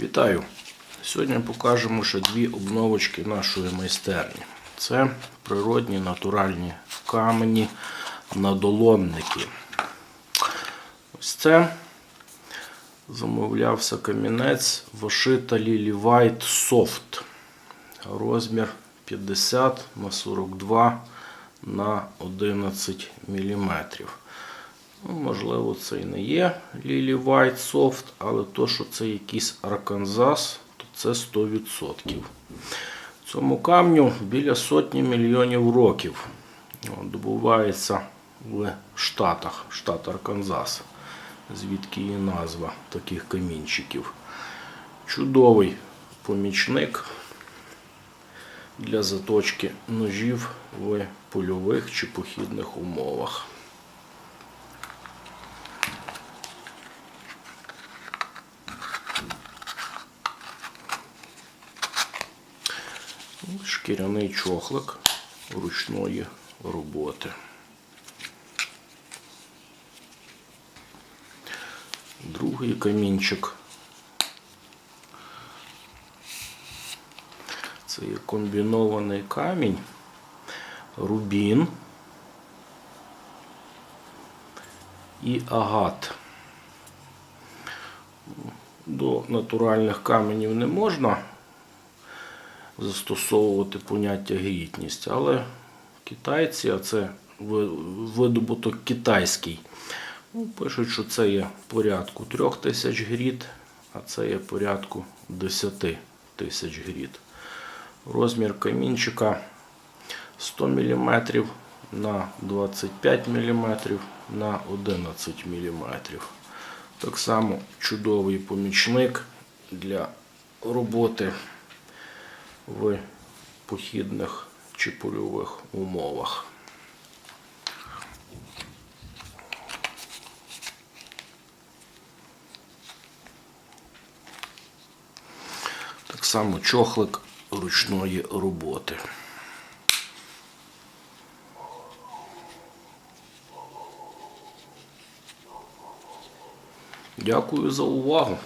Вітаю! Сьогодні покажемо ще дві обновочки нашої майстерні. Це природні натуральні камені надолонники. Ось це замовлявся камінець Вошита Lily White Soft. Розмір 50 на 42 на 11 мм. Ну, можливо, це і не є Lily White Soft, але то, що це якийсь Арканзас, то це 100%. Цьому камню біля сотні мільйонів років. Добувається в Штатах, штат Арканзас, звідки її назва таких камінчиків. Чудовий помічник для заточки ножів в польових чи похідних умовах. Шкіряний чохлик ручної роботи. Другий камінчик. Це є комбінований камінь, рубін і агат. До натуральних каменів не можна застосовувати поняття грітність, але китайці, а це видобуток китайський, ну, пишуть, що це є порядку 3000 тисяч гріт, а це є порядку 10 тисяч гріт. Розмір камінчика 100 мм на 25 мм на 11 мм. Так само чудовий помічник для роботи в похідних чи польових умовах. Так само чохлик ручної роботи. Дякую за увагу.